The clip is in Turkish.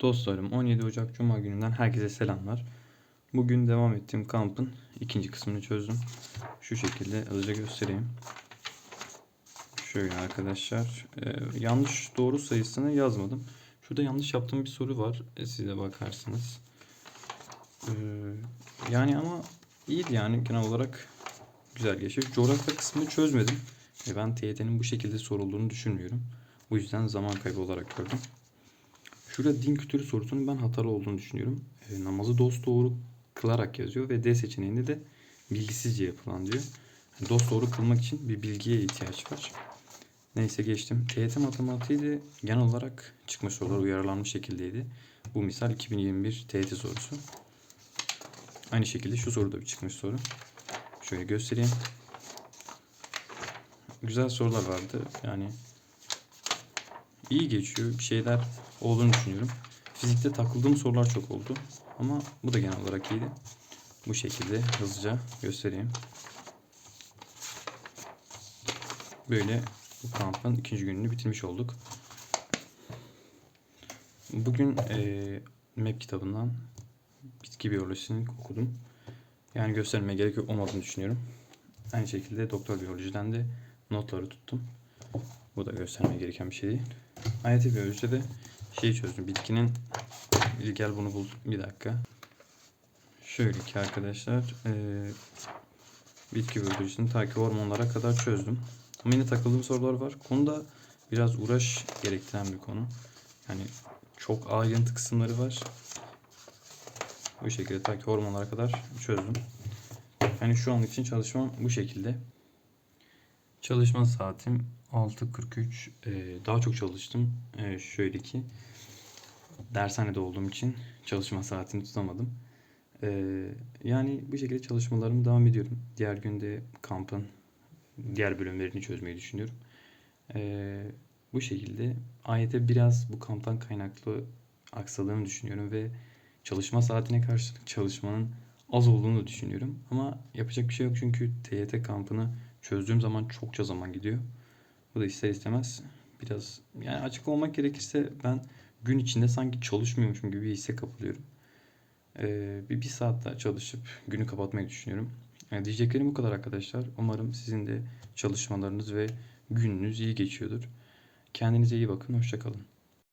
Dostlarım 17 Ocak Cuma gününden herkese selamlar. Bugün devam ettiğim kampın ikinci kısmını çözdüm. Şu şekilde hızlıca göstereyim. Şöyle arkadaşlar. e, yanlış doğru sayısını yazmadım. Şurada yanlış yaptığım bir soru var. E, siz de bakarsınız. E, yani ama iyiydi yani genel olarak güzel geçiyor. Coğrafya kısmını çözmedim. E, ben TYT'nin bu şekilde sorulduğunu düşünmüyorum. Bu yüzden zaman kaybı olarak gördüm. Şurada din kültürü sorusunun ben hatalı olduğunu düşünüyorum. E, namazı dost doğru kılarak yazıyor ve D seçeneğinde de bilgisizce yapılan diyor. Yani dost doğru kılmak için bir bilgiye ihtiyaç var. Neyse geçtim. TYT matematiği de genel olarak çıkmış sorular uyarlanmış şekildeydi. Bu misal 2021 TYT sorusu. Aynı şekilde şu soruda bir çıkmış soru. Şöyle göstereyim. Güzel sorular vardı. Yani iyi geçiyor. Bir şeyler olduğunu düşünüyorum. Fizikte takıldığım sorular çok oldu. Ama bu da genel olarak iyiydi. Bu şekilde hızlıca göstereyim. Böyle bu kampın ikinci gününü bitirmiş olduk. Bugün eee MEP kitabından bitki biyolojisini okudum. Yani göstermeye gerek yok olmadığını düşünüyorum. Aynı şekilde doktor biyolojiden de notları tuttum. Bu da göstermeye gereken bir şey değil. AYT biyolojide de şeyi çözdüm. Bitkinin bir gel bunu bul. Bir dakika. Şöyle ki arkadaşlar eee bitki biyolojisini ta ki hormonlara kadar çözdüm. Ama yine takıldığım sorular var. Konuda biraz uğraş gerektiren bir konu. Yani çok ayrıntı kısımları var. Bu şekilde ta ki hormonlara kadar çözdüm. Yani şu an için çalışmam bu şekilde. Çalışma saatim 6.43. Ee, daha çok çalıştım. Ee, şöyle ki dershanede olduğum için çalışma saatini tutamadım. Ee, yani bu şekilde çalışmalarımı devam ediyorum. Diğer günde kampın diğer bölümlerini çözmeyi düşünüyorum. Bu şekilde AYT biraz bu kamptan kaynaklı aksadığını düşünüyorum ve çalışma saatine karşılık çalışmanın az olduğunu düşünüyorum. Ama yapacak bir şey yok çünkü TYT kampını çözdüğüm zaman çokça zaman gidiyor. Bu da ister istemez biraz yani açık olmak gerekirse ben gün içinde sanki çalışmıyormuşum gibi bir hisse kapılıyorum. Ee, bir, bir saat daha çalışıp günü kapatmayı düşünüyorum. Yani diyeceklerim bu kadar arkadaşlar. Umarım sizin de çalışmalarınız ve gününüz iyi geçiyordur. Kendinize iyi bakın. Hoşçakalın.